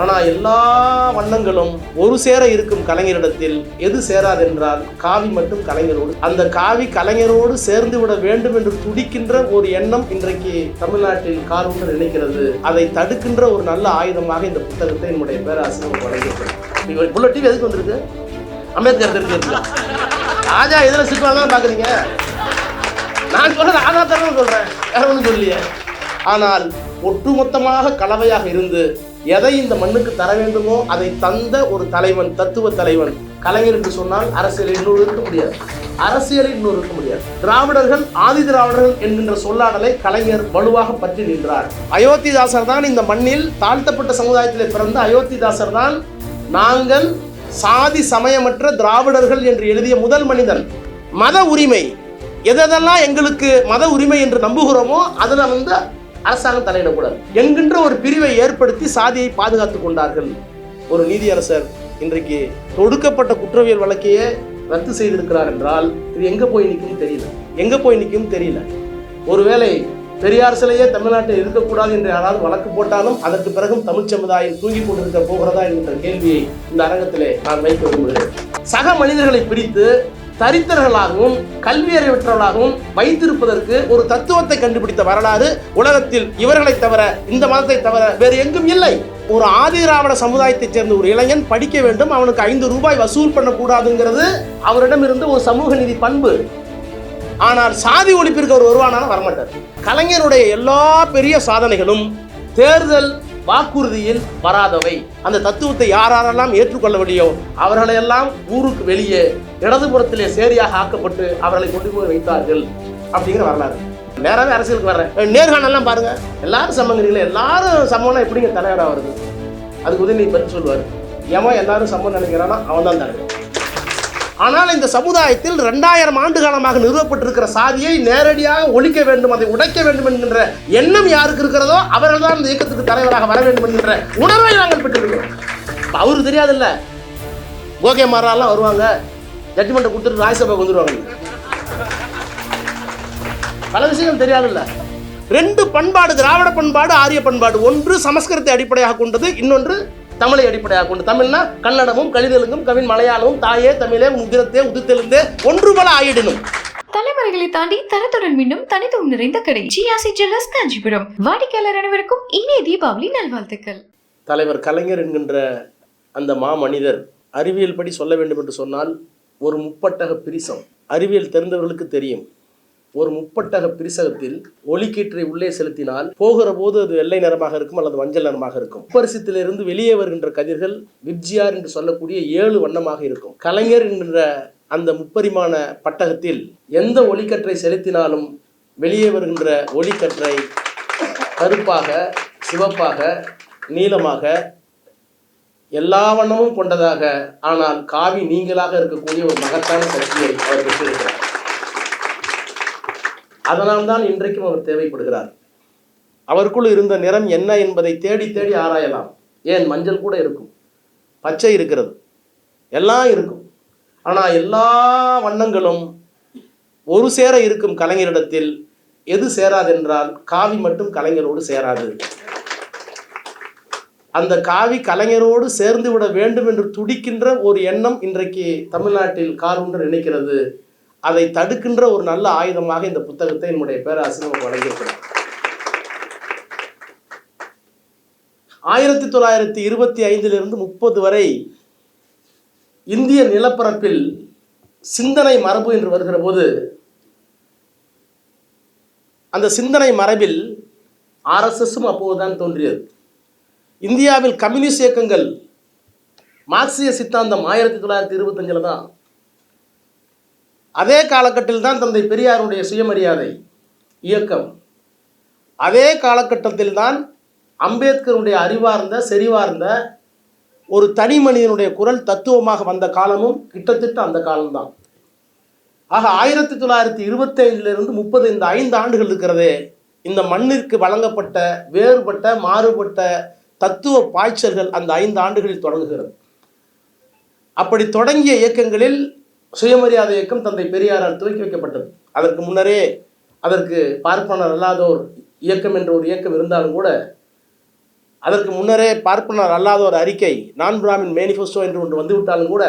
ஆனால் எல்லா வண்ணங்களும் ஒரு சேர இருக்கும் கலைஞரிடத்தில் எது சேராது என்றால் காவி மட்டும் கலைஞரோடு. அந்த காவி கலைஞரோடு சேர்ந்து விட வேண்டும் என்று துடிக்கின்ற ஒரு எண்ணம் இன்றைக்கு தமிழ்நாட்டில் காரூன்று நினைக்கிறது. அதை தடுக்கின்ற ஒரு நல்ல ஆயுதமாக இந்த புத்தகத்தை என்னுடைய பேராசிரியர் வழங்கியிருக்கிறார். இவ்வளோ டிவி எதுக்கு வந்திருக்கு? அம்பேத்கர் தெரிஞ்சிருக்கு ராஜா எதில் சிக்குவாங்கன்னு பார்க்குறீங்க நான் சொல்றது ஆதாரத்தரம் சொல்றேன். வேற ஒன்றும் சொல்லியே ஆனால் ஒட்டுமொத்தமாக கலவையாக இருந்து எதை இந்த மண்ணுக்கு தர வேண்டுமோ அதை தந்த ஒரு தலைவன் தத்துவ தலைவன் கலைஞர் என்று சொன்னால் அரசியலில் இன்னொரு இருக்க முடியாது. அரசியலில் இன்னொரு இருக்க முடியாது. திராவிடர்கள் ஆதி திராவிடர்கள் என்கின்ற சொல்லாடலை கலைஞர் வலுவாக பற்றி நின்றார். அயோத்திதாசர் தான் இந்த மண்ணில் தாழ்த்தப்பட்ட சமுதாயத்தில் பிறந்த அயோத்திதாசர் தான் நாங்கள் சாதி சமயமற்ற திராவிடர்கள் என்று எழுதிய முதல் மனிதன். மத உரிமை. எதெல்லாம் எங்களுக்கு மத உரிமை என்று நம்புகிறோமோ அதில் வந்து அரசாங்கம் தலையிடக்கூடாது. என்கின்ற ஒரு பிரிவை ஏற்படுத்தி சாதியை பாதுகாத்துக் கொண்டார்கள். ஒரு நீதியரசர் இன்றைக்கு தொடுக்கப்பட்ட குற்றவியல் வழக்கையே ரத்து செய்திருக்கிறார் என்றால் இது எங்க போய் நிற்கும் தெரியல. எங்க போய் நிற்கும் தெரியல. ஒருவேளை பெரியார் சிலையே தமிழ்நாட்டில் இருக்கக்கூடாது என்று யாராவது வழக்கு போட்டாலும் அதற்கு பிறகும் தமிழ் சமுதாயம் தூங்கி கொண்டிருக்க போகிறதா என்கின்ற கேள்வியை இந்த அரங்கத்திலே நான் வைக்க விரும்புகிறேன். சக மனிதர்களை பிரித்து தரித்திரர்களாகவும் கல்வியறிவற்றவர்களாகவும் வைத்திருப்பதற்கு ஒரு தத்துவத்தை கண்டுபிடித்த வரலாறு உலகத்தில் இவர்களை தவிர இந்த மதத்தை தவிர வேறு எங்கும் இல்லை. ஒரு ஆதிராவிட சமுதாயத்தைச் சேர்ந்த ஒரு இளைஞன் படிக்க வேண்டும் அவனுக்கு ஐந்து ரூபாய் வசூல் பண்ணக்கூடாதுங்கிறது அவரிடம் இருந்து ஒரு சமூக நீதி பண்பு. ஆனால் சாதி ஒழிப்பிற்கு அவர் வருவானாலும் வரமாட்டார். கலைஞருடைய எல்லா பெரிய சாதனைகளும் தேர்தல் வாக்குறுதியில் வராதவை. அந்த தத்துவத்தை யாரெல்லாம் ஏற்றுக்கொள்ளவில்லையோ அவர்களையெல்லாம் ஊருக்கு வெளியே இடதுபுறத்திலே சேரியாக ஆக்கப்பட்டு அவர்களை கொண்டு போய் வைத்தார்கள் அப்படிங்கிற வரலாறு. நேராவே அரசியலுக்கு வர்றேன். நேர்காணலாம் பாருங்க. எல்லாரும் சம்மங்கிறீங்களே எல்லாரும் சம்மம்னா எப்படிங்க தலைவராக வருது? அதுக்கு உதவி பதில் சொல்லுவார். ஏமா எல்லாரும் சம்மம் நினைக்கிறானா? அவன் தான் தலைவர். ஆனால் இந்த சமுதாயத்தில் ரெண்டாயிரம் ஆண்டு காலமாக நிறுவப்பட்டிருக்கிற சாதியை நேரடியாக ஒழிக்க வேண்டும் அதை உடைக்க வேண்டும் என்கின்ற எண்ணம் யாருக்கு இருக்கிறதோ அவர்கள் தான் இந்த இயக்கத்துக்கு தலைவராக வர வேண்டும் என்கின்ற உணர்வை நாங்கள் பெற்றிருக்கிறோம். இப்ப அவருக்கு தெரியாதுல்ல? கோகே மாறாலாம் வருவாங்க. ஜட்ஜ்மெண்ட்டை கொடுத்துட்டு ராஜ்யசபாவுக்கு வந்துடுவாங்க பல விஷயங்கள் தெரியாதுல்ல? ரெண்டு பண்பாடு திராவிட பண்பாடு ஆரிய பண்பாடு. ஒன்று சமஸ்கிருதத்தை அடிப்படையாக கொண்டது இன்னொன்று தமிழை அடிப்படையாக கொண்டு தமிழ்னா கன்னடமும் கலிதெலுங்கும் கவின் மலையாளமும் தாயே தமிழே உதிரத்தே உதித்தெழுந்தே ஒன்று போல ஆயிடணும். தலைமுறைகளை தாண்டி தரத்துடன் மீண்டும் தனித்துவம் நிறைந்த கடை ஜிஆசி ஜுவல்லர்ஸ் காஞ்சிபுரம். வாடிக்கையாளர் அனைவருக்கும் இனிய தீபாவளி நல்வாழ்த்துக்கள். தலைவர் கலைஞர் என்கின்ற அந்த மாமனிதர் அறிவியல் படி சொல்ல வேண்டும் என்று சொன்னால் ஒரு முப்பட்டக பிரிசம். அறிவியல் தெரிந்தவர்களுக்கு தெரியும். ஒரு முப்பட்டக பிரிசகத்தில் ஒளிக்கீற்றை உள்ளே செலுத்தினால் போகிற போது அது வெள்ளை நிறமாக இருக்கும் அல்லது மஞ்சள் நிறமாக இருக்கும். உப்பரிசத்திலிருந்து வெளியே வருகின்ற கதிர்கள் விப்ஜியார் என்று சொல்லக்கூடிய ஏழு வண்ணமாக இருக்கும். கலைஞர் என்கின்ற அந்த முப்பரிமாண பட்டகத்தில் எந்த ஒளிக்கற்றை செலுத்தினாலும் வெளியே வருகின்ற ஒளிக்கற்றை கருப்பாக சிவப்பாக நீலமாக எல்லா வண்ணமும் கொண்டதாக ஆனால் காவி நீங்களாக இருக்கக்கூடிய ஒரு மகத்தான சக்தியை அவர் பெற்றிருக்கிறார். அதனால் தான் இன்றைக்கும் அவர் தேவைப்படுகிறார். அவருக்குள் இருந்த நிறம் என்ன என்பதை தேடி தேடி ஆராயலாம். ஏன்? மஞ்சள் கூட இருக்கும். பச்சை இருக்கிறது. எல்லாம் இருக்கும். ஆனால் எல்லா வண்ணங்களும் ஒரு சேர இருக்கும் கலைஞரிடத்தில் எது சேராதென்றால் காவி மட்டும் கலைஞரோடு சேராது. அந்த காவி கலைஞரோடு சேர்ந்து விட வேண்டும் என்று துடிக்கின்ற ஒரு எண்ணம் இன்றைக்கு தமிழ்நாட்டில் கார் ஒன்று நினைக்கிறது. அதை தடுக்கின்ற ஒரு நல்ல ஆயுதமாக இந்த புத்தகத்தை என்னுடைய பேராசிரியர் வழங்கியிருக்கிறார். ஆயிரத்தி தொள்ளாயிரத்தி இருபத்தி ஐந்திலிருந்து முப்பது வரை இந்திய நிலப்பரப்பில் சிந்தனை மரபு என்று வருகிற போது அந்த சிந்தனை மரபில் ஆர்எஸ்எஸும் அப்போதுதான் தோன்றியது. இந்தியாவில் கம்யூனிஸ்ட் இயக்கங்கள் மார்க்சிய சித்தாந்தம் ஆயிரத்தி தொள்ளாயிரத்தி இருபத்தஞ்சில் தான் அதே காலகட்டத்தில் தான் தந்தை பெரியாருடைய சுயமரியாதை இயக்கம். அதே காலகட்டத்தில் தான் அம்பேத்கருடைய அறிவார்ந்த செறிவார்ந்த ஒரு தனி மனிதனுடைய குரல் தத்துவமாக வந்த காலமும் கிட்டத்தட்ட அந்த காலம்தான். ஆக ஆயிரத்தி தொள்ளாயிரத்தி இருபத்தைந்துலேருந்து முப்பது இந்த ஐந்து ஆண்டுகள் இருக்கிறதே இந்த மண்ணிற்கு வழங்கப்பட்ட வேறுபட்ட மாறுபட்ட தத்துவ பாய்ச்சல்கள் அந்த ஐந்து ஆண்டுகளில் தொடங்குகிறது. அப்படி தொடங்கிய இயக்கங்களில் சுயமரியாதை இயக்கம் தந்தை பெரியாரால் துவக்கி வைக்கப்பட்டது. அதற்கு முன்னரே அதற்கு பார்ப்பனர் அல்லாதோர் இயக்கம் என்ற ஒரு இயக்கம் இருந்தாலும் கூட அதற்கு முன்னரே பார்ப்பனர் அல்லாத ஒரு அறிக்கை நான் பிராமின் மேனிஃபெஸ்டோ என்று ஒன்று வந்துவிட்டாலும் கூட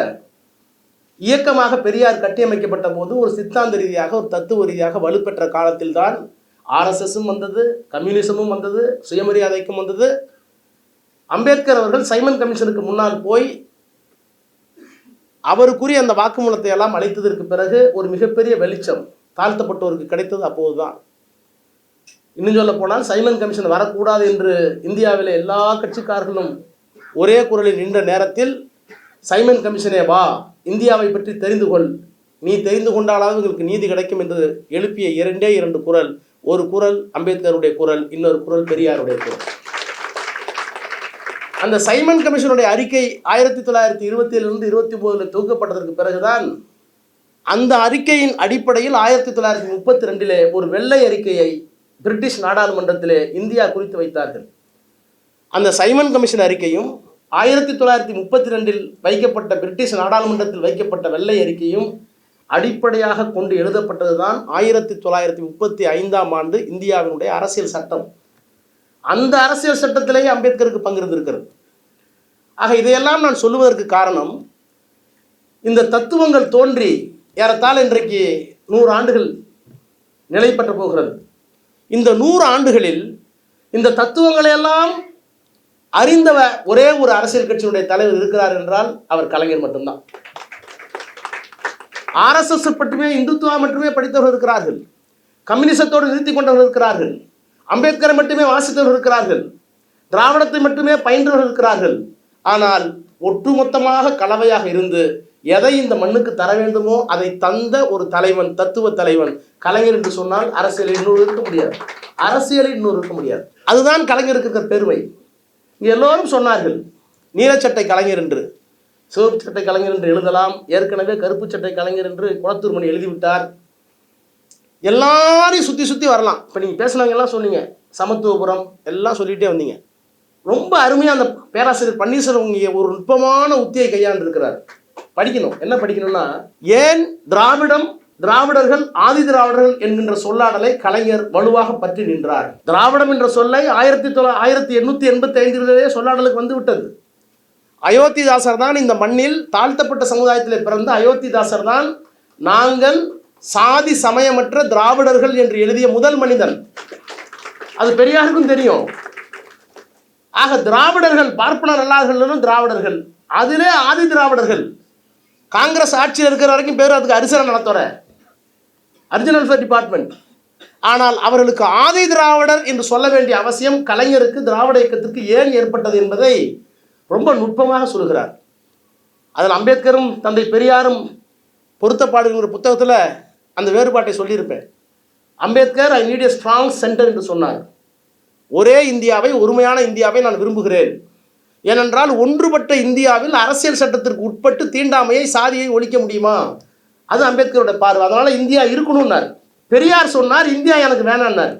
இயக்கமாக பெரியார் கட்டியமைக்கப்பட்ட போது ஒரு சித்தாந்த ரீதியாக ஒரு தத்துவ ரீதியாக வலுப்பெற்ற காலத்தில்தான் ஆர்எஸ்எஸும் வந்தது கம்யூனிசமும் வந்தது சுயமரியாதைக்கும் வந்தது. அம்பேத்கர் அவர்கள் சைமன் கமிஷனுக்கு முன்னால் போய் அவருக்குரிய அந்த வாக்குமூலத்தை எல்லாம் அளித்ததற்கு பிறகு ஒரு மிகப்பெரிய வெளிச்சம் தாழ்த்தப்பட்டோருக்கு கிடைத்தது அப்போதுதான். இன்னும் சொல்ல போனால் சைமன் கமிஷன் வரக்கூடாது என்று இந்தியாவில் எல்லா கட்சிக்காரர்களும் ஒரே குரலில் நின்ற நேரத்தில் சைமன் கமிஷனே வா இந்தியாவை பற்றி தெரிந்து கொள். நீ தெரிந்து கொண்டாலாவது உங்களுக்கு நீதி கிடைக்கும் என்று எழுப்பிய இரண்டே இரண்டு குரல் ஒரு குரல் அம்பேத்கருடைய குரல் இன்னொரு குரல் பெரியாருடைய குரல். அந்த சைமன் கமிஷனுடைய அறிக்கை ஆயிரத்தி தொள்ளாயிரத்தி இருபத்தி ஏழுலேருந்து இருபத்தி ஒன்பதில் தொகுக்கப்பட்டதற்கு பிறகுதான் அந்த அறிக்கையின் அடிப்படையில் ஆயிரத்தி தொள்ளாயிரத்தி முப்பத்தி ரெண்டிலே ஒரு வெள்ளை அறிக்கையை பிரிட்டிஷ் நாடாளுமன்றத்திலே இந்தியா குறித்து வைத்தார்கள். அந்த சைமன் கமிஷன் அறிக்கையும் ஆயிரத்தி தொள்ளாயிரத்தி முப்பத்தி ரெண்டில் வைக்கப்பட்ட பிரிட்டிஷ் நாடாளுமன்றத்தில் வைக்கப்பட்ட வெள்ளை அறிக்கையும் அடிப்படையாக கொண்டு எழுதப்பட்டதுதான் ஆயிரத்தி தொள்ளாயிரத்தி முப்பத்தி ஐந்தாம் ஆண்டு இந்தியாவினுடைய அரசியல் சட்டம். அந்த அரசியல் சட்டத்திலேயே அம்பேத்கருக்கு பங்கு இருந்திருக்கிறது ஆக இதையெல்லாம் நான் சொல்லுவதற்கு காரணம் இந்த தத்துவங்கள் தோன்றி ஏறத்தாழ இன்றைக்கு நூறு ஆண்டுகள் நிலை பெற்ற போகிறது. இந்த நூறு ஆண்டுகளில் இந்த தத்துவங்களை எல்லாம் அறிந்தவ ஒரே ஒரு அரசியல் கட்சியினுடைய தலைவர் இருக்கிறார் என்றால் அவர் கலைஞர் மட்டும்தான். ஆர்எஸ்எஸ் மட்டுமே இந்துத்துவா மட்டுமே படித்தவர்கள் இருக்கிறார்கள். கம்யூனிசத்தோடு நிறுத்தி கொண்டவர்கள் இருக்கிறார்கள். அம்பேத்கரை மட்டுமே வாசித்தவர்கள் இருக்கிறார்கள். திராவிடத்தை மட்டுமே பயின்றவர்கள் இருக்கிறார்கள். ஆனால் ஒட்டுமொத்தமாக கலவையாக இருந்து எதை இந்த மண்ணுக்கு தர வேண்டுமோ அதை தந்த ஒரு தலைவன் தத்துவ தலைவன் கலைஞர் என்று சொன்னால் அரசியலில் இன்னொரு இருக்க முடியாது. அரசியலில் இன்னொரு இருக்க முடியாது. அதுதான் கலைஞருக்கு இருக்கிற பெருமை எல்லோரும் சொன்னார்கள் நீலச்சட்டை கலைஞர் என்று. சிவப்பு சட்டை கலைஞர் என்று எழுதலாம். ஏற்கனவே கருப்பு சட்டை கலைஞர் என்று குளத்தூர் மணி எழுதிவிட்டார். எல்லாரையும் சுற்றி சுற்றி வரலாம். இப்போ நீங்கள் பேசுனவங்க எல்லாம் சொன்னீங்க. சமத்துவபுரம் எல்லாம் சொல்லிகிட்டே வந்தீங்க. ரொம்ப அருமையாக அந்த பேராசிரியர் பன்னீர்செல்வம் இங்கே ஒரு நுட்பமான உத்தியை கையாண்டு இருக்கிறார் படிக்கணும். என்ன படிக்கணும்னா ஏன் திராவிடம் திராவிடர்கள் ஆதி திராவிடர்கள் என்கின்ற சொல்லாடலை கலைஞர் வலுவாக பற்றி நின்றார்? திராவிடம் என்ற சொல்லை ஆயிரத்தி தொள்ள ஆயிரத்தி எண்ணூற்றி எண்பத்தி ஐந்திலேயே சொல்லாடலுக்கு வந்து விட்டது. அயோத்திதாசர் தான் இந்த மண்ணில் தாழ்த்தப்பட்ட சமுதாயத்தில் பிறந்த அயோத்திதாசர் தான் நாங்கள் சாதி சமயமற்ற திராவிடர்கள் என்று எழுதிய முதல் மனிதன். அது பெரியாருக்கும் தெரியும். ஆக திராவிடர்கள் பார்ப்பனர் அல்லாதவர்களும் திராவிடர்கள். அதிலே ஆதி திராவிடர்கள். காங்கிரஸ் ஆட்சியில் இருக்கிற வரைக்கும் பேர் அதுக்கு அரிசன நடத்துற அரிஜினல் வெல்ஃபேர் டிபார்ட்மெண்ட் ஆனால் அவர்களுக்கு ஆதி திராவிடர் என்று சொல்ல வேண்டிய அவசியம் கலைஞருக்கு திராவிட இயக்கத்திற்கு ஏன் ஏற்பட்டது என்பதை ரொம்ப நுட்பமாக சொல்கிறார். அதில் அம்பேத்கரும் தந்தை பெரியாரும் பொருத்தப்பாடுங்கிற புத்தகத்தில் அந்த வேறுபாட்டை சொல்லியிருப்பேன். Ambedkar I need a strong centre என்று சொன்னார். ஒரே இந்தியாவை ஒருமையான இந்தியாவை நான் விரும்புகிறேன். ஏனென்றால் ஒன்றுபட்ட இந்தியாவில் அரசியல் சட்டத்திற்கு உட்பட்டு தீண்டாமையை சாதியை ஒழிக்க முடியுமா? அது அம்பேத்கரோட பார்வை. அதனால் இந்தியா இருக்கணும்னார். பெரியார் சொன்னார் இந்தியா எனக்கு வேணான்னார்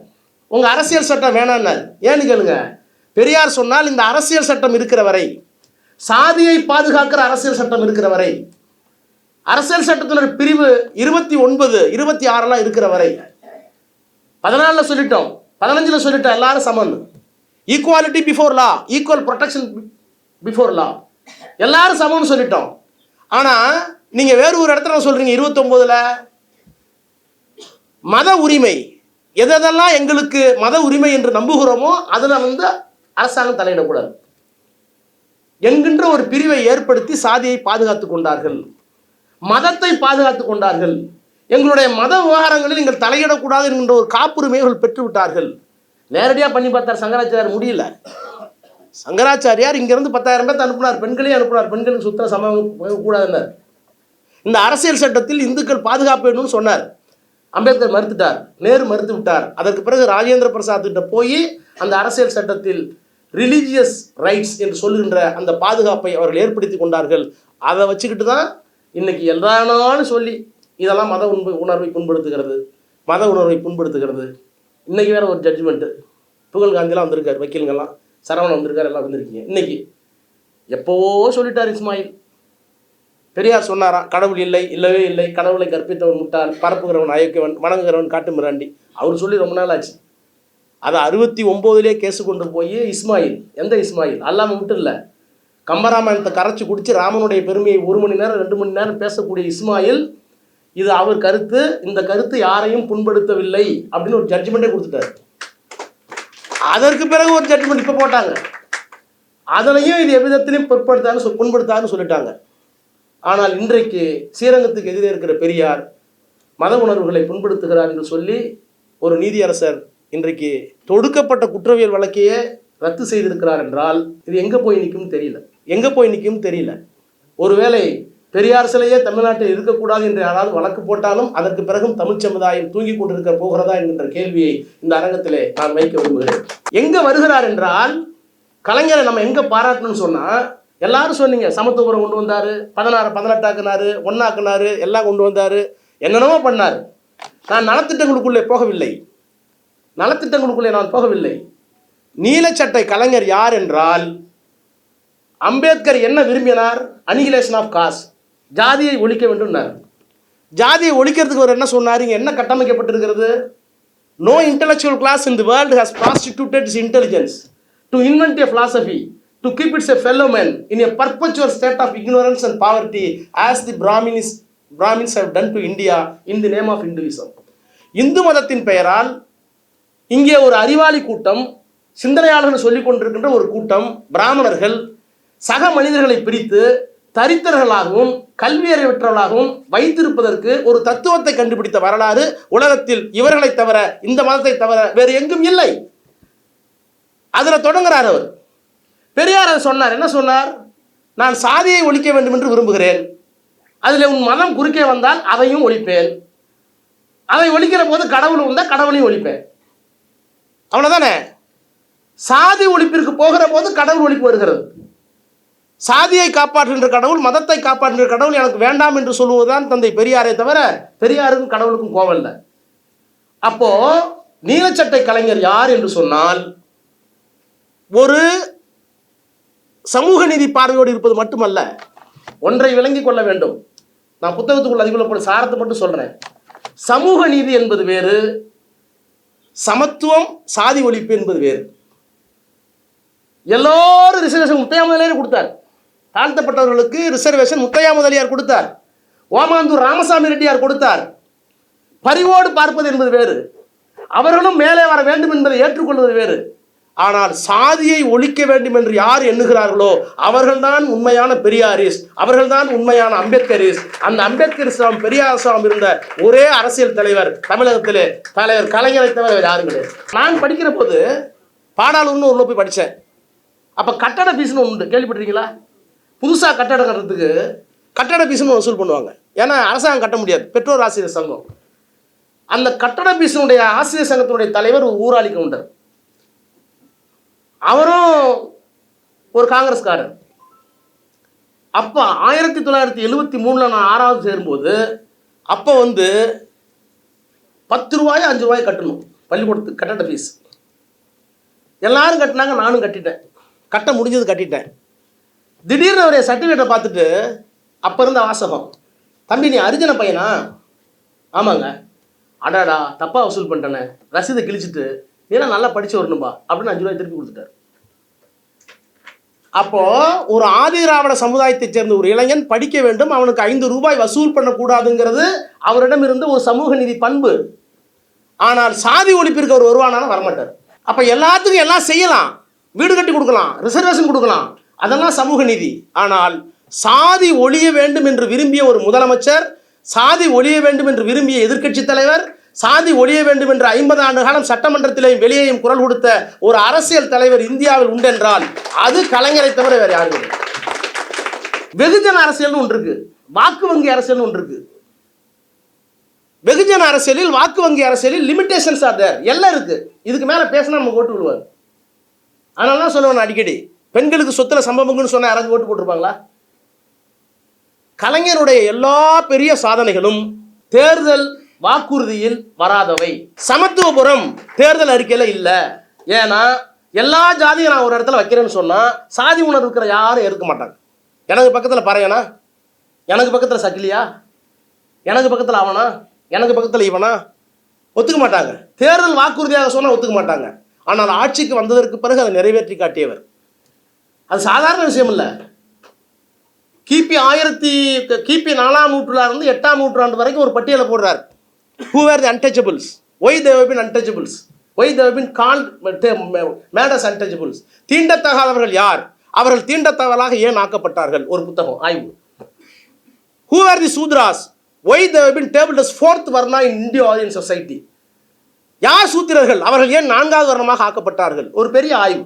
உங்கள் அரசியல் சட்டம் வேணான்னார் ஏன்னு கேளுங்க. பெரியார் சொன்னால் இந்த அரசியல் சட்டம் இருக்கிற வரை சாதியை பாதுகாக்கிற அரசியல் சட்டம் இருக்கிற வரை அரசியல் சட்டத்தினுடைய பிரிவு இருபத்தி ஒன்பது இருபத்தி ஆறெல்லாம் இருக்கிற வரை பதினாலில் சொல்லிட்டோம். பதினஞ்சில் சொல்லிட்டோம். எல்லாரும் சமன் equality before law equal protection before law எல்லாரும் சமம்னு சொல்லிட்டோம். ஆனால் நீங்கள் வேறு ஒரு இடத்துல சொல்கிறீங்க இருபத்தொம்போதில். மத உரிமை எதெல்லாம் எங்களுக்கு மத உரிமை என்று நம்புகிறோமோ அதில் வந்து அரசாங்கம் தலையிடக்கூடாது. என்கின்ற ஒரு பிரிவை ஏற்படுத்தி சாதியை பாதுகாத்து கொண்டார்கள். மதத்தை பாதுகாத்து கொண்டார்கள். எங்களுடைய மத விவகாரங்களில் நீங்கள் தலையிடக்கூடாது என்கின்ற ஒரு காப்புரிமையை அவர்கள் பெற்று விட்டார்கள் நேரடியாக பண்ணி பார்த்தார் சங்கராச்சாரியார் முடியல. சங்கராச்சாரியார் இங்கிருந்து பத்தாயிரம் பேர் அனுப்புனார் பெண்களையும் அனுப்புனார். பெண்களுக்கு சுத்தம் சமம் கூடாதுன்னார் இந்த அரசியல் சட்டத்தில் இந்துக்கள் பாதுகாப்பு வேணும்னு சொன்னார். அம்பேத்கர் மறுத்துட்டார் நேரு மறுத்து விட்டார். அதற்கு பிறகு ராஜேந்திர பிரசாத் கிட்ட போய் அந்த அரசியல் சட்டத்தில் ரிலீஜியஸ் ரைட்ஸ் என்று சொல்லுகின்ற அந்த பாதுகாப்பை அவர்கள் ஏற்படுத்தி கொண்டார்கள். அதை வச்சுக்கிட்டு தான் இன்னைக்கு எல்லானாலும் சொல்லி இதெல்லாம் மத உண்பு உணர்வை புண்படுத்துகிறது. மத உணர்வை புண்படுத்துகிறது. இன்னைக்கு வேற ஒரு ஜட்ஜ்மெண்ட்டு புகழ் காந்திலாம் வந்திருக்காரு வக்கீலுங்கெல்லாம் சரவணன் வந்திருக்காரு எல்லாம் வந்திருக்கீங்க. இன்னைக்கு எப்போவோ சொல்லிட்டார் இஸ்மாயில்? பெரியார் சொன்னாராம் கடவுள் இல்லை இல்லவே இல்லை. கடவுளை கற்பித்தவன் முட்டாள் பரப்புகிறவன் அயோக்கியவன் வணங்குகிறவன் காட்டு மிராண்டி. அவர் சொல்லி ரொம்ப நாள் ஆச்சு அதை அறுபத்தி ஒம்போதுலேயே கேஸு கொண்டு போய் இஸ்மாயில் எந்த இஸ்மாயில்? அல்லாமல் மட்டும் இல்லை கம்பராமாயணத்தை கரைச்சி குடித்து ராமனுடைய பெருமையை ஒரு மணி நேரம் ரெண்டு மணி நேரம் பேசக்கூடிய இஸ்மாயில் இது அவர் கருத்து. இந்த கருத்து யாரையும் புண்படுத்தவில்லை அப்படின்னு ஒரு ஜட்ஜ்மெண்ட்டே கொடுத்துட்டாரு. அதற்கு பிறகு ஒரு ஜட்ஜ்மெண்ட் இப்போ போட்டாங்க. அதனையும் இது எவ்விதத்திலையும் பொருட்படுத்தான்னு சொல் புண்படுத்தான்னு சொல்லிட்டாங்க. ஆனால் இன்றைக்கு ஸ்ரீரங்கத்துக்கு எதிரே இருக்கிற பெரியார் மத உணர்வுகளை புண்படுத்துகிறார் என்று சொல்லி ஒரு நீதியரசர் இன்றைக்கு தொடுக்கப்பட்ட குற்றவியல் வழக்கையே ரத்து செய்திருக்கிறார் என்றால் இது எங்கே போய் நிற்கும் தெரியல. எங்கே போய் நிற்கும் தெரியல. ஒருவேளை பெரியார் சிலையே தமிழ்நாட்டில் இருக்கக்கூடாது என்று யாராவது வழக்கு போட்டாலும் அதற்கு பிறகும் தமிழ் சமுதாயம் தூங்கி கொண்டிருக்க போகிறதா என்கின்ற கேள்வியை இந்த அரங்கத்திலே நான் வைக்க விரும்புகிறேன். எங்க வருகிறார் என்றால் கலைஞரை நம்ம எங்க பாராட்டணும்னு சொன்னா எல்லாரும் சொன்னீங்க சமத்துவபுரம் கொண்டு வந்தாரு பதினாறு பதினெட்டாக்குனாரு ஒன்னாக்குனாரு எல்லாம் கொண்டு வந்தாரு என்னென்னமோ பண்ணார். நான் நலத்திட்டங்களுக்குள்ளே போகவில்லை. நலத்திட்டங்களுக்குள்ளே நான் போகவில்லை. நீலச்சட்டை கலைஞர் யார் என்றால் அம்பேத்கர் என்ன விரும்பினார் அனிகிலேஷன் ஆஃப் காஸ் ஜாதியை ஒழிக்க வேண்டும்னார் ஜாதியை ஒழிக்கிறதுக்கு அவர் என்ன சொன்னார் இங்கே என்ன கட்டமைக்கப்பட்டிருக்கிறது no intellectual class in the world has prostituted is intelligence to invent a philosophy to keep its a fellow man in a perpetual state of ignorance and poverty as the Brahmins Brahmins have done to India in the name of Hinduism Hindu மதத்தின் பெயரால் இங்கே ஒரு அறிவாளி கூட்டம் சிந்தனையாளர்கள் சொல்லிக் கொண்டிருக்கின்ற ஒரு கூட்டம் பிராமணர்கள் சக மனிதர்களை பிரித்து தரித்திரர்களாகவும் கல்வியறிவற்றவர்களாகவும் வைத்திருப்பதற்கு ஒரு தத்துவத்தை கண்டுபிடித்த வரலாறு உலகத்தில் இவர்களை தவிர இந்த மதத்தை தவிர வேறு எங்கும் இல்லை. அதில் தொடங்குறார் அவர். பெரியார் அதை சொன்னார். என்ன சொன்னார்? நான் சாதியை ஒழிக்க வேண்டும் என்று விரும்புகிறேன். அதில் உன் மதம் குறுக்கே வந்தால் அதையும் ஒழிப்பேன். அதை ஒழிக்கிற போது கடவுள் வந்தால் கடவுளையும் ஒழிப்பேன். அவ்வளோதானே சாதி ஒழிப்பிற்கு போகிற போது கடவுள் ஒழிப்பு வருகிறது. சாதியை காப்பாற்றுகின்ற கடவுள் மதத்தை காப்பாற்றுகின்ற கடவுள் எனக்கு வேண்டாம் என்று சொல்லுவதுதான் தந்தை பெரியாரை தவிர பெரியாருக்கும் கடவுளுக்கும் கோவம் இல்லை. அப்போ நீலச்சட்டை கலைஞர் யார் என்று சொன்னால் ஒரு சமூக நீதி பார்வையோடு இருப்பது மட்டுமல்ல ஒன்றை விளங்கிக் கொள்ள வேண்டும். நான் புத்தகத்துக்குள்ள அதிகப்படும் சாரத்தை மட்டும் சொல்றேன். சமூக நீதி என்பது வேறு சமத்துவம் சாதி ஒழிப்பு என்பது வேறு. எல்லோரும் ரிசர்வேஷன் முத்தையா கொடுத்தாரு. தாழ்த்தப்பட்டவர்களுக்கு ரிசர்வேஷன் முத்தையா முதலியார் கொடுத்தார். ஓமாந்தூர் ராமசாமி ரெட்டியார் கொடுத்தார். பரிவோடு பார்ப்பது என்பது வேறு. அவர்களும் மேலே வர வேண்டும் என்பதை ஏற்றுக்கொள்வது வேறு. ஆனால் சாதியை ஒழிக்க வேண்டும் என்று யார் எண்ணுகிறார்களோ அவர்கள்தான் உண்மையான பெரியாரிஸ் அவர்கள்தான் உண்மையான அம்பேத்கரிஸ். அந்த அம்பேத்கரிஸ்லாம் பெரியாரிஸ்லாம் இருந்த ஒரே அரசியல் தலைவர் தமிழகத்திலே தலைவர் கலைஞரை தவிர யாரும் கிடையாது. நான் படிக்கிற போது பாடாளூர்னு உள்ள போய் படித்தேன் அப்போ கட்டட ஃபீஸ்னு ஒன்று உண்டு. கேள்விப்பட்டிருக்கீங்களா? புதுசாக கட்டடம் கட்டுறதுக்கு கட்டட ஃபீஸ்னு வசூல் பண்ணுவாங்க. ஏன்னா அரசாங்கம் கட்ட முடியாது. பெற்றோர் ஆசிரியர் சங்கம். அந்த கட்டட ஃபீஸினுடைய ஆசிரியர் சங்கத்தினுடைய தலைவர் ஒரு ஊராளி கவுண்டர். அவரும் ஒரு காங்கிரஸ்காரர். அப்போ ஆயிரத்தி தொள்ளாயிரத்தி எழுபத்தி மூணில் நான் ஆறாவது சேரும்போது அப்போ வந்து பத்து ரூபாய் அஞ்சு ரூபாய் கட்டணும். பள்ளிக்கூடத்துக்கு கட்டட ஃபீஸ் எல்லாரும் கட்டினாங்க நானும் கட்டிட்டேன். கட்ட முடிஞ்சது கட்டிட்டேன். திடீர்னு அவருடைய சர்டிஃபிகேட்டை பார்த்துட்டு அப்போ இருந்த வாசகம் தம்பி நீ அரிஜன பையனா? ஆமாங்க. அடாடா தப்பாக வசூல் பண்ணிட்டேனே. ரசீதை கிழிச்சிட்டு ஏன்னா நல்லா படிச்சு வரணும்பா அப்படின்னு அஞ்சு ரூபாய் திருப்பி கொடுத்துட்டார். அப்போ ஒரு ஆதிதிராவிட சமுதாயத்தைச் சேர்ந்த ஒரு இளைஞன் படிக்க வேண்டும் அவனுக்கு ஐந்து ரூபாய் வசூல் பண்ணக்கூடாதுங்கிறது அவரிடம் இருந்த ஒரு சமூக நீதி பண்பு. ஆனால் சாதி ஒழிப்பிற்கு அவர் வருவானாலும் வரமாட்டார். அப்போ எல்லாத்துக்கும் எல்லாம் செய்யலாம். வீடு கட்டி கொடுக்கலாம். ரிசர்வேஷன் கொடுக்கலாம். அதெல்லாம் சமூக நீதி. ஆனால் சாதி ஒழிய வேண்டும் என்று விரும்பிய ஒரு முதலமைச்சர் சாதி ஒழிய வேண்டும் என்று விரும்பிய எதிர்க்கட்சி தலைவர் சாதி ஒழிய வேண்டும் என்று ஐம்பது ஆண்டு காலம் சட்டமன்றத்திலேயும் வெளியேயும் குரல் கொடுத்த ஒரு அரசியல் தலைவர் இந்தியாவில் உண்டென்றால் அது கலைஞரை தவிர வேறு யாரும் வெகுஜன அரசியல்னு ஒன்று இருக்கு. வாக்கு வங்கி அரசியல்னு ஒன்று இருக்கு. வெகுஜன அரசியலில் வாக்கு வங்கி அரசியலில் லிமிடேஷன்ஸ் ஆர் தேர் எல்லாம் இருக்கு. இதுக்கு மேலே பேசினா நம்ம ஓட்டு விடுவார். அதனால தான் சொல்லுவேன் நான் அடிக்கடி. பெண்களுக்கு சொத்துல சம்பவங்கள்னு சொன்னால் யாராவது ஓட்டு போட்டிருப்பாங்களா? கலைஞருடைய எல்லா பெரிய சாதனைகளும் தேர்தல் வாக்குறுதியில் வராதவை. சமத்துவபுரம் தேர்தல் அறிக்கையில் இல்லை. ஏன்னா எல்லா ஜாதியும் நான் ஒரு இடத்துல வைக்கிறேன்னு சொன்னால் சாதி உணர்வு இருக்கிற யாரும் இருக்க மாட்டாங்க. எனக்கு பக்கத்தில் பறையனா? எனக்கு பக்கத்தில் சக்கிலியா எனக்கு பக்கத்தில் அவனா? எனக்கு பக்கத்தில் இவனா? ஒத்துக்க மாட்டாங்க. தேர்தல் வாக்குறுதியாக சொன்னால் ஒத்துக்க மாட்டாங்க. ஆனால் ஆட்சிக்கு வந்ததற்கு பிறகு அதை நிறைவேற்றி காட்டியவர் அது சாதாரண விஷயம் இல்லை கிபி ஆயிரத்தி கிபி நாலாம் நூற்றுல எட்டாம் நூற்றாண்டு வரைக்கும் ஒரு பட்டியலை போடுறார். Who are the untouchables why they became untouchables why they became call made untouchables தீண்டத்தகாதவர்கள் யார்? அவர்கள் தீண்டத்தகலாக ஏன் ஆக்கப்பட்டார்கள்? ஒரு புத்தகம் ஆய்வு. Who are the Shudras? Why they became table does fourth varna in Indo Aryan society யார் சூத்திரர்கள்? அவர்கள் ஏன் நான்காவது வர்ணமாக ஆக்கப்பட்டார்கள்? ஒரு பெரிய ஆய்வு.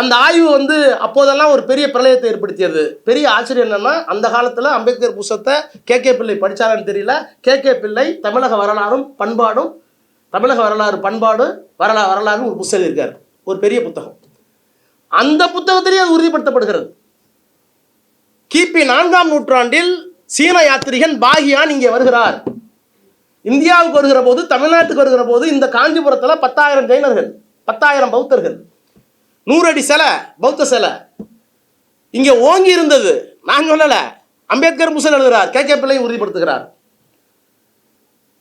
அந்த ஆய்வு வந்து அப்போதெல்லாம் ஒரு பெரிய பிரளயத்தை ஏற்படுத்தியது. பெரிய ஆச்சரியம் என்னென்னா அந்த காலத்தில் அம்பேத்கர் புஸ்தத்தை கே கே பிள்ளை படித்தாரான்னு தெரியல. கே கே பிள்ளை தமிழக வரலாறும் பண்பாடும் தமிழக வரலாறு பண்பாடு வரலா வரலாறுன்னு ஒரு புஸ்தகம் இருக்கார் ஒரு பெரிய புத்தகம். அந்த புத்தகத்திலேயே அது உறுதிப்படுத்தப்படுகிறது. கிபி நான்காம் நூற்றாண்டில் சீன யாத்திரிகன் பாகியான் இங்கே வருகிறார். இந்தியாவுக்கு வருகிற போது தமிழ்நாட்டுக்கு வருகிற போது இந்த காஞ்சிபுரத்தில் பத்தாயிரம் ஜெயினர்கள் பத்தாயிரம் பௌத்தர்கள் நூறு அடி சிலை பௌத்த சிலை. இங்கே ஓங்கி இருந்தது. நான் சொல்லலை. அம்பேத்கர் முசல் எழுதுகிறார் கே கே பிள்ளையும் உறுதிப்படுத்துகிறார்.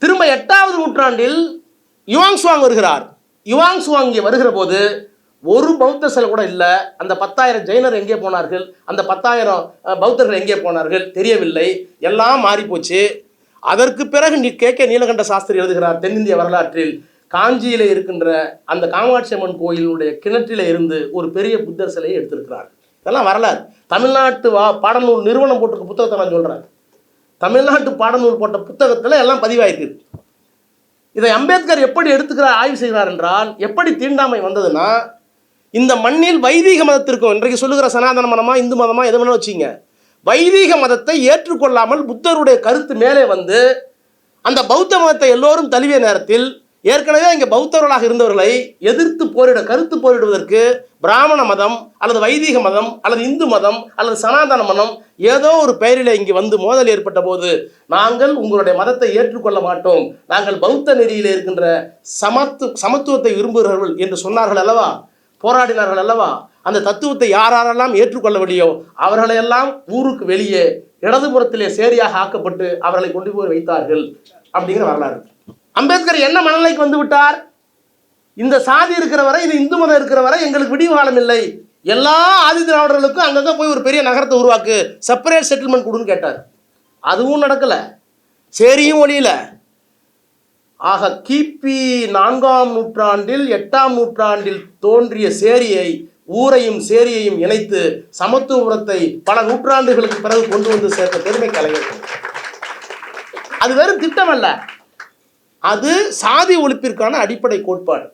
திரும்ப எட்டாவது நூற்றாண்டில் யுவாங் சுவாங் வருகிறார். யுவாங் சுவாங் இங்கே வருகிற போது ஒரு பௌத்த சிலை கூட இல்லை. அந்த பத்தாயிரம் ஜெயினர் எங்கே போனார்கள்? அந்த பத்தாயிரம் பௌத்தர்கள் எங்கே போனார்கள்? தெரியவில்லை. எல்லாம் மாறிப்போச்சு. அதற்கு பிறகு நீ கே கே நீலகண்ட சாஸ்திரி எழுதுகிறார் தென்னிந்திய வரலாற்றில் காஞ்சியில் இருக்கின்ற அந்த காமாட்சி அம்மன் கோயிலுடைய கிணற்றில் இருந்து ஒரு பெரிய புத்தர் சிலையை எடுத்திருக்கிறார் இதெல்லாம் வரலாறு. தமிழ்நாட்டு வா பாடநூல் நிறுவனம் போட்டிருக்க புத்தகத்தை நான் சொல்கிறேன் தமிழ்நாட்டு பாடநூல் போட்ட புத்தகத்தில் எல்லாம் பதிவாயிருக்கு. இதை அம்பேத்கர் எப்படி எடுத்துக்கிறார் ஆய்வு செய்கிறார் என்றால் எப்படி தீண்டாமை வந்ததுன்னா இந்த மண்ணில் வைதீக மதத்திற்கும் இன்றைக்கு சொல்லுகிற சனாதன மதமா இந்து மதமா எது வேணாலும் வச்சிங்க வைதீக மதத்தை ஏற்றுக்கொள்ளாமல் புத்தருடைய கருத்து மேலே வந்து அந்த பௌத்த மதத்தை எல்லோரும் தழுவிய நேரத்தில் ஏற்கனவே இங்கே பௌத்தர்களாக இருந்தவர்களை எதிர்த்து போரிட கருத்து போரிடுவதற்கு பிராமண மதம் அல்லது வைதீக மதம் அல்லது இந்து மதம் அல்லது சனாதன மதம் ஏதோ ஒரு பெயரில் இங்கே வந்து மோதல் ஏற்பட்ட போது நாங்கள் உங்களுடைய மதத்தை ஏற்றுக்கொள்ள மாட்டோம். நாங்கள் பௌத்த நெறியில் இருக்கின்ற சமத்து சமத்துவத்தை விரும்புகிறவர்கள் என்று சொன்னார்கள் அல்லவா? போராடினார்கள் அல்லவா? அந்த தத்துவத்தை யாரெல்லாம் ஏற்றுக்கொள்ளவில்லையோ அவர்களையெல்லாம் ஊருக்கு வெளியே இடதுபுறத்திலே சேரியாக ஆக்கப்பட்டு அவர்களை கொண்டு போய் வைத்தார்கள் அப்படிங்கிற வரலாறு. அம்பேத்கர் என்ன மனநிலைக்கு வந்து விட்டார்? இந்த சாதி இருக்கிற வரை இது இந்து மதம் இருக்கிற வரை எங்களுக்கு விடிவு காலம் இல்லை. எல்லா ஆதி திராவிடர்களுக்கும் அங்கங்கே போய் ஒரு பெரிய நகரத்தை உருவாக்கு செப்பரேட் செட்டில்மெண்ட் கொடுன்னு கேட்டார். அதுவும் நடக்கலை. சேரியும் ஒளியில ஆக கிபி நான்காம் நூற்றாண்டில் எட்டாம் நூற்றாண்டில் தோன்றிய சேரியை ஊரையும் சேரியையும் இணைத்து சமத்துவபுரத்தை பல நூற்றாண்டுகளுக்கு பிறகு கொண்டு வந்து சேர்த்த பெருமை கலைஞர்கள். அது வெறும் திட்டம் அல்ல அது சாதி ஒழிப்பிற்கான அடிப்படை கோட்பாடு.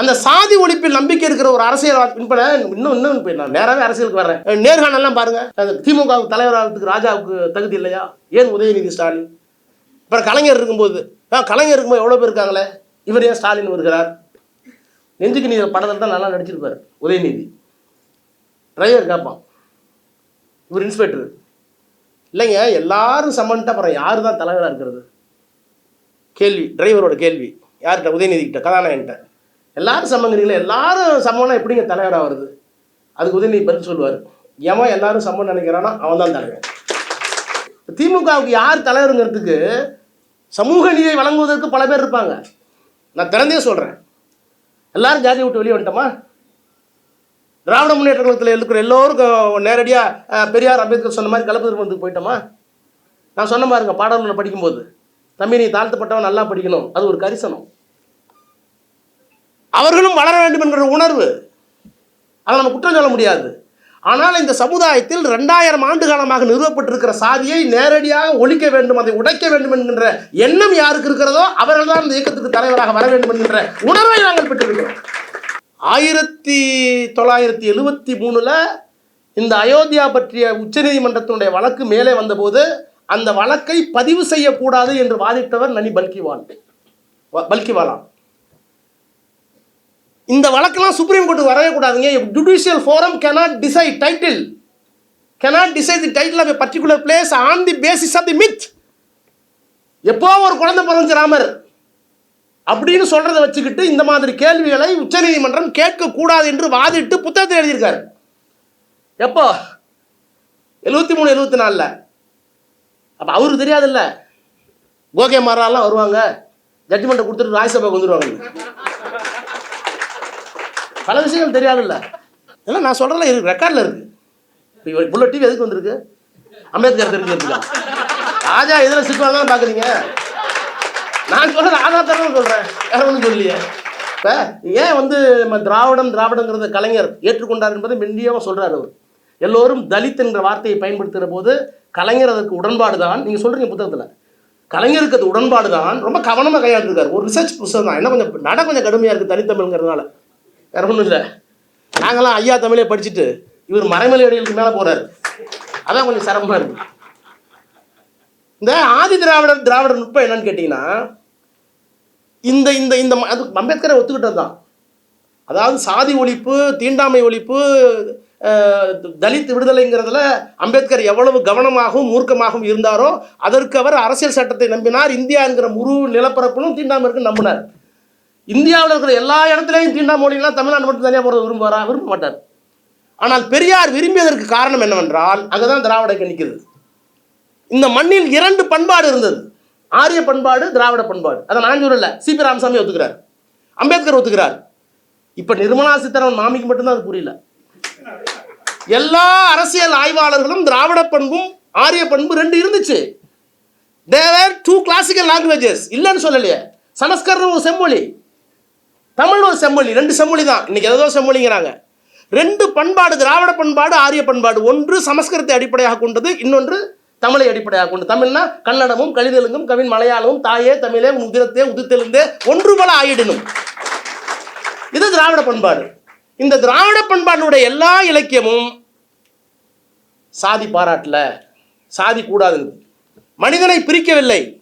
அந்த சாதி ஒழிப்பில் நம்பிக்கை இருக்கிற ஒரு அரசியல் இப்ப இன்னும் இன்னும் நான் நேராகவே அரசியலுக்கு வர்றேன். நேர்காணலாம் பாருங்க. திமுக தலைவராகிறதுக்கு ராஜாவுக்கு தகுதி இல்லையா? ஏன் உதயநிதி ஸ்டாலின்? அப்புறம் கலைஞர் இருக்கும்போது ஆ கலைஞர் இருக்கும்போது எவ்வளோ பேர் இருக்காங்களே? இவர் ஏன் ஸ்டாலின் வருகிறார்? நெஞ்சுக்கு நீர் படத்தில் தான் நல்லா நடிச்சிருப்பார் உதயநிதி. டிரைவர் கேட்பான் இவர் இன்ஸ்பெக்டர் இல்லைங்க எல்லாரும் சம்மன்ட்டு அப்புறம் யார் தான் தலைவராக இருக்கிறது? கேள்வி டிரைவரோட கேள்வி. யார்கிட்ட? உதயநிதி கிட்ட எல்லாரும் சம்மங்கிறீங்களே எல்லாரும் சம்மனா எப்படிங்க தலைவராக வருது? அதுக்கு உதயநிதி பதில் சொல்லுவார். எவன் எல்லாரும் சம்மன் நினைக்கிறானோ அவன் தான் தலைவர் திமுகவுக்கு யார் தலைவருங்கிறதுக்கு சமூக நீதியை வழங்குவதற்கு பல பேர் இருப்பாங்க. நான் திறந்தே சொல்கிறேன் எல்லாரும் ஜாதி விட்டு வெளியே வந்துட்டோமா? திராவிட முன்னேற்ற கழகத்தில் இருக்கிற எல்லோருக்கும் நேரடியாக பெரியார் அம்பேத்கர் சொன்ன மாதிரி கலப்பு திருமணத்துக்கு போயிட்டோமா? நான் சொன்ன பாருங்க பாடல்களை படிக்கும்போது. தம்பி நீ தாழ்த்தப்பட்டவன் நல்லா படிக்கணும். அது ஒரு கரிசனம். அவர்களும் வளர வேண்டும் என்கிற உணர்வு. அதை நம்ம குற்றம் சொல்ல முடியாது. ஆனால் இந்த சமுதாயத்தில் ரெண்டாயிரம் ஆண்டு காலமாக நிறுவப்பட்டிருக்கிற சாதியை நேரடியாக ஒழிக்க வேண்டும் அதை உடைக்க வேண்டும் என்கின்ற எண்ணம் யாருக்கு இருக்கிறதோ அவர்கள் தான் இந்த இயக்கத்துக்கு தலைவராக வர வேண்டும் என்கின்ற உணர்வை நாங்கள் பெற்றிருக்கிறோம். ஆயிரத்தி தொள்ளாயிரத்தி எழுவத்தி மூணில் இந்த அயோத்தியா பற்றிய உச்சநீதிமன்றத்தினுடைய வழக்கு மேலே வந்தபோது அந்த வழக்கை பதிவு செய்யக்கூடாது என்று வாதிட்டவர் நனி பல்கிவால் பல்கிவாலா? இந்த வழக்கெல்லாம் சுப்ரீம் கோர்ட்டு வரவே கூடாதுங்க judicial forum cannot decide title cannot decide the title of particular place on the basis of the myth எப்போ ஒரு குழந்தை பிறந்த ராமர்? அப்படின்னு சொல்றதை வச்சுக்கிட்டு இந்த மாதிரி கேள்விகளை உச்சநீதிமன்றம் கேட்கக்கூடாது என்று வாதிட்டு புத்தகத்தில் எழுதியிருக்காரு. எப்போ? எழுபத்தி மூணு எழுபத்தி நாலில். அப்போ அவருக்கு தெரியாதுல்ல. கோகே மாறாலாம் வருவாங்க. ஜட்ஜ்மெண்ட்டை கொடுத்துட்டு ராஜ்சபாக்கு வந்துடுவாங்க பல விஷயங்கள் தெரியாதுல்ல. இல்லை நான் சொல்கிறல இருக்கு ரெக்கார்டில் இருக்கு. இப்போ இவ்வளோ டிவி எதுக்கு வந்திருக்கு? அம்பேத்கர் தெரிஞ்சிருக்கா ராஜா எதில் சிக்குவாங்கன்னு பார்க்குறீங்க நான் சொல்கிறது ஆதாரத்தரம் சொல்கிறேன் வேற ஒன்றும் சொல்லலையே. இப்போ ஏன் வந்து நம்ம திராவிடம் திராவிடங்கிறத கலைஞர் ஏற்றுக்கொண்டார் என்பதை மெல்லியமாக சொல்கிறார் அவர். எல்லோரும் தலித் என்ற வார்த்தையை பயன்படுத்துகிற போது கலைஞர் அதற்கு உடன்பாடு தான் நீங்கள் சொல்கிறீங்க புத்தகத்தில் கலைஞருக்கு அது உடன்பாடு தான் ரொம்ப கவனமாக கையாண்டிருக்காரு. ஒரு ரிசர்ச் புத்தகம் தான். என்ன கொஞ்சம் நட கொஞ்சம் கடுமையாக இருக்குது தனித்தமிழ்ங்கிறதுனால வேற ஒன்றும் இல்லை. நாங்களாம் ஐயா தமிழே படிச்சுட்டு இவர் மறைமலை அடிகளுக்கு மேலே போகிறாரு அதான் கொஞ்சம் சிரமமாக இருக்கு. இந்த ஆதி திராவிடர் திராவிடர் நுட்பம் என்னன்னு கேட்டிங்கன்னா இந்த இந்த இந்த ம- அது அம்பேத்கரை ஒத்துக்கிட்டது தான் அதாவது சாதி ஒழிப்பு தீண்டாமை ஒழிப்பு தலித் விடுதலைங்கிறதுல அம்பேத்கர் எவ்வளவு கவனமாகவும் மூர்க்கமாகவும் இருந்தாரோ அதற்கு அவர் அரசியல் சட்டத்தை நம்பினார். இந்தியா என்கிற முழு நிலப்பரப்பிலும் தீண்டாமை இருக்குன்னு நம்பினார். இந்தியாவில் இருக்கிற எல்லா இடத்துலையும் தீண்டாமை ஒழிலாம் தமிழ்நாடு மட்டும் தனியாக போகிறது விரும்புவாரா? விரும்ப மாட்டார். ஆனால் பெரியார் விரும்பியதற்கு காரணம் என்னவென்றால் அங்கே தான் திராவிட இயக்கம் நிற்குது இந்த மண்ணில் இரண்டு பண்பாடு இருந்தது. ஆரிய பண்பாடு திராவிட பண்பாடு. அதை நான் சொல்லல. சிபி ராமசாமி ஒத்துக்கிறார். அம்பேத்கர் ஒத்துக்கிறார். இப்ப நிர்மலா சீதாராமன் மாமிக்கு மட்டும்தான் அது புரியல. எல்லா அரசியல் ஆய்வாளர்களும் திராவிட பண்பும் ஆரிய பண்பு ரெண்டு இருந்துச்சு. தேவர் டூ கிளாசிக்கல் லாங்குவேஜஸ் இல்லைன்னு சொல்லலையே. சமஸ்கிருதம் ஒரு செம்மொழி. தமிழ் ஒரு செம்மொழி. ரெண்டு செம்மொழி தான். இன்னைக்கு ஏதோ செம்மொழிங்கிறாங்க. ரெண்டு பண்பாடு திராவிட பண்பாடு ஆரிய பண்பாடு. ஒன்று சமஸ்கிருதத்தை அடிப்படையாக கொண்டது இன்னொன்று தமிழை அடிப்படையாக கொண்டு தமிழ்னா கன்னடமும் கலிதெலுங்கும் கவின் மலையாளமும் தாயே தமிழே உதிரத்தே உதித்தெழுந்தே ஒன்று போல ஆயிடணும். இது திராவிட பண்பாடு. இந்த திராவிட பண்பாடுடைய எல்லா இலக்கியமும் சாதி பாராட்டல சாதி கூடாது மனிதனை பிரிக்கவில்லை.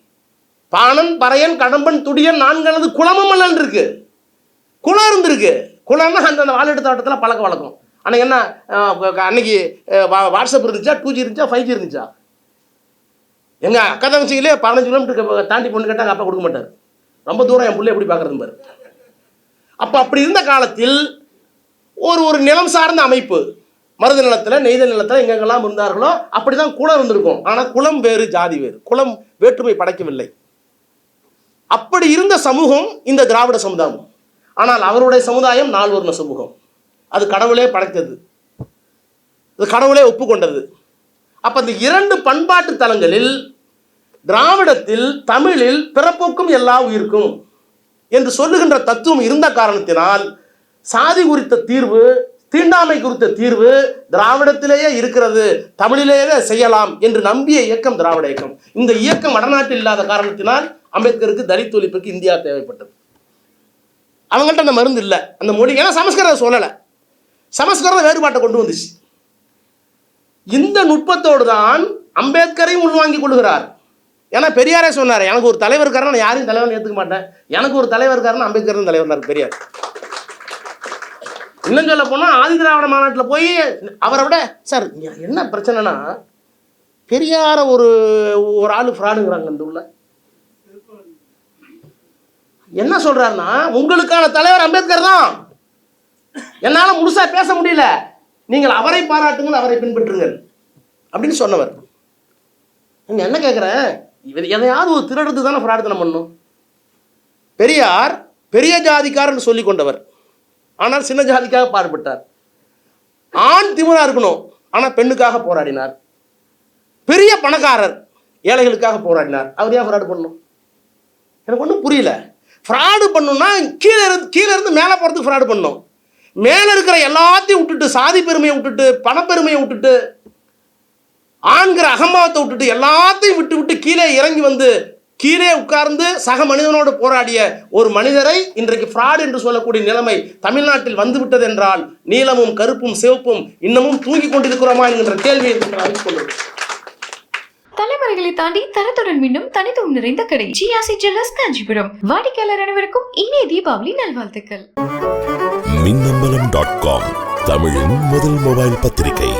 பாணன் பறையன் கடம்பன் துடியன் நான்கானது குளமும் அல்லன் இருக்கு குளம் இருந்திருக்கு. குளம்னா அந்த அந்த தோட்டத்தில் பழக்க வழக்கம். அன்னைக்கு என்ன அன்னைக்கு வா- வாட்ஸ்அப் இருந்துச்சா? டூ ஜி இருந்துச்சா? ஃபைவ் ஜி இருந்துச்சா? எங்கள் அக்கா தங்கச்சிங்களே பதினஞ்சு கிலோமீட்டருக்கு தாண்டி பொண்ணு கேட்டால் அப்பா கொடுக்க மாட்டார். ரொம்ப தூரம் என் பிள்ளை எப்படி பார்க்குறது பாரு. அப்போ அப்படி இருந்த காலத்தில் ஒரு ஒரு நிலம் சார்ந்த அமைப்பு மருத நிலத்தில் நெய்தல் நிலத்தில் எங்கெங்கெல்லாம் இருந்தார்களோ அப்படி தான் குலம் இருந்திருக்கும். ஆனால் குலம் வேறு ஜாதி வேறு. குலம் வேற்றுமை படைக்கவில்லை. அப்படி இருந்த சமூகம் இந்த திராவிட சமுதாயம். ஆனால் அவருடைய சமுதாயம் நால்வர்ண சமூகம். அது கடவுளே படைத்தது. அது கடவுளே ஒப்புக்கொண்டது. அப்போ இந்த இரண்டு பண்பாட்டு தலங்களில் திராவிடத்தில் தமிழில் பிறப்புக்கும் எல்லா உயிருக்கும். என்று சொல்லுகின்ற தத்துவம் இருந்த காரணத்தினால் சாதி குறித்த தீர்வு தீண்டாமை குறித்த தீர்வு திராவிடத்திலேயே இருக்கிறது. தமிழிலேயே செய்யலாம் என்று நம்பிய இயக்கம் திராவிட இயக்கம். இந்த இயக்கம் வடநாட்டில் இல்லாத காரணத்தினால் அம்பேத்கருக்கு தலித் ஒழிப்புக்கு இந்தியா தேவைப்பட்டது. அவங்கள்ட்ட அந்த மருந்து இல்லை. அந்த மொழி ஏன்னா சமஸ்கிருதம் சொல்லலை. சமஸ்கிருதம் வேறுபாட்டை கொண்டு வந்துச்சு. இந்த நுட்பத்தோடு தான் அம்பேத்கரையும் உள்வாங்கிக் கொள்கிறார் ஏன்னா பெரியாரே சொன்னார் எனக்கு ஒரு தலைவர் இருக்காருன்னா நான் யாரையும் தலைவர் ஏற்றுக்க மாட்டேன். எனக்கு ஒரு தலைவர் இருக்காருன்னா அம்பேத்கர் தலைவர் பெரியார். இன்னும் சொல்ல போனால் ஆதி திராவிட மாநாட்டில் போய் அவரை விட சார் என்ன பிரச்சனைனா பெரியார ஒரு ஒரு ஆள் ஃப்ராடுங்கிறாங்க இந்த உள்ள என்ன சொல்றாருன்னா உங்களுக்கான தலைவர் அம்பேத்கர் தான். என்னால முழுசா பேச முடியல. நீங்கள் அவரை பாராட்டுங்கள் அவரை பின்பற்றுங்கள். அப்படின்னு சொன்னவர். என்ன கேட்குறேன் எதையாவது ஒரு திருடுறது தானே பிரார்த்தனை பண்ணும். பெரியார் பெரிய ஜாதிக்காரன் சொல்லி கொண்டவர். ஆனால் சின்ன ஜாதிக்காக பாடுபட்டார். ஆண் திமிரா இருக்கணும். ஆனால் பெண்ணுக்காக போராடினார். பெரிய பணக்காரர் ஏழைகளுக்காக போராடினார். அவர் ஏன் ஃப்ராடு பண்ணும் எனக்கு ஒன்றும் புரியல. ஃப்ராடு பண்ணணும்னா கீழே இருந்து கீழே இருந்து மேலே போகிறதுக்கு ஃப்ராடு பண்ணும். மேலே இருக்கிற எல்லாத்தையும் விட்டுட்டு சாதி பெருமையை விட்டுட்டு பணப்பெருமையை விட்டுட்டு ஆண்கிற அகம்பாவத்தை விட்டுட்டு எல்லாத்தையும் விட்டு விட்டு கீழே இறங்கி வந்து கீழே உட்கார்ந்து சக மனிதனோடு போராடிய ஒரு மனிதரை இன்றைக்கு ஃப்ராட் என்று சொல்லக்கூடிய நிலைமை தமிழ்நாட்டில் வந்துவிட்டது என்றால் நீலமும் கருப்பும் சிவப்பும் இன்னமும் தூங்கிக் கொண்டிருக்கிறோமா என்கின்ற கேள்வியை தலைமுறைகளை தாண்டி தரத்துடன் மீண்டும் தனித்துவம் நிறைந்த கடை. ஜிஆசி ஜுவல்லர்ஸ் காஞ்சிபுரம். வாடிக்கையாளர் அனைவருக்கும் இனிய தீபாவளி நல்வாழ்த்துக்கள். மின்னம்பலம் டாட் காம் தமிழின் முதல் மொபைல் பத்திரிகை.